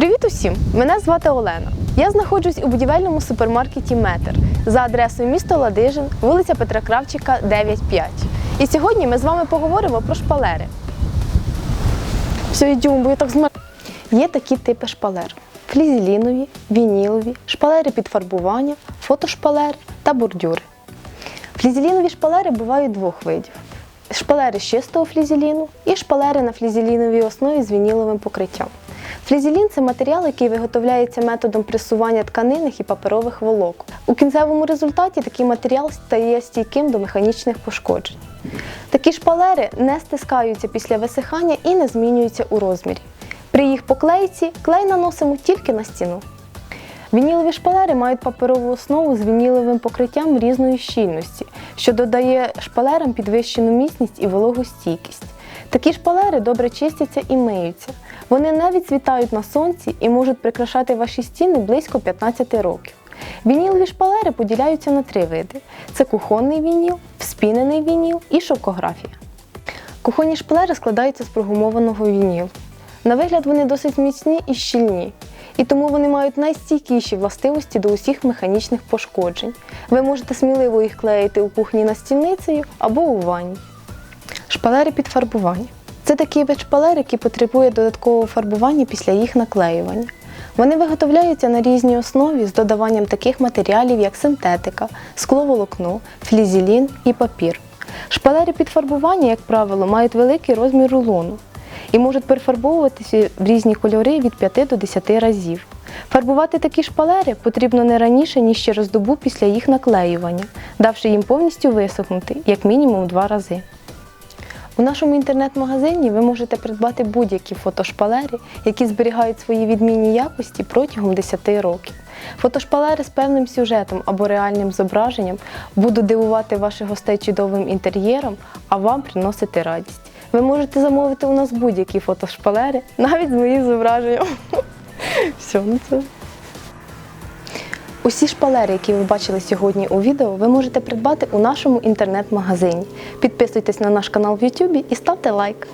Привіт усім! Мене звати Олена. Я знаходжусь у будівельному супермаркеті Метр за адресою місто Ладижин, вулиця Петра Кравчика, 9-5. І сьогодні ми з вами поговоримо про шпалери. Все, йдемо, бо я так змер... Є такі типи шпалер: флізелінові, вінілові, шпалери під фарбування, фотошпалери та бордюри. Флізелінові шпалери бувають двох видів: шпалери з чистого флізеліну і шпалери на флізеліновій основі з вініловим покриттям. Флізелін це матеріал, який виготовляється методом пресування тканинних і паперових волокон. У кінцевому результаті такий матеріал стає стійким до механічних пошкоджень. Такі шпалери не стискаються після висихання і не змінюються у розмірі. При їх поклейці клей наносимо тільки на стіну. Вінілові шпалери мають паперову основу з вініловим покриттям різної щільності, що додає шпалерам підвищену міцність і вологостійкість. Такі шпалери добре чистяться і миються. Вони не відцвітають на сонці і можуть прикрашати ваші стіни близько 15 років. Вінілові шпалери поділяються на три види: це кухонний вініл, вспінений вініл і шовкографія. Кухонні шпалери складаються з прогумованого вінілу. На вигляд вони досить міцні і щільні, і тому вони мають найстійкіші властивості до усіх механічних пошкоджень. Ви можете сміливо їх клеїти у кухні настільницею або у ванні. Шпалери під фарбування. Це такий вид шпалер, який потребує додаткового фарбування після їх наклеювання. Вони виготовляються на різній основі з додаванням таких матеріалів, як синтетика, скловолокно, флізелін і папір. Шпалери під фарбування, як правило, мають великий розмір рулону і можуть перефарбовуватися в різні кольори від 5 до 10 разів. Фарбувати такі шпалери потрібно не раніше, ніж через добу після їх наклеювання, давши їм повністю висохнути, як мінімум два рази. У нашому інтернет-магазині ви можете придбати будь-які фотошпалери, які зберігають свої відмінні якості протягом 10 років. Фотошпалери з певним сюжетом або реальним зображенням будуть дивувати ваших гостей чудовим інтер'єром, а вам приносити радість. Ви можете замовити у нас будь-які фотошпалери, навіть з моїм зображенням. Все, ну це. Усі шпалери, які ви бачили сьогодні у відео, ви можете придбати у нашому інтернет-магазині. Підписуйтесь на наш канал в YouTube і ставте лайк.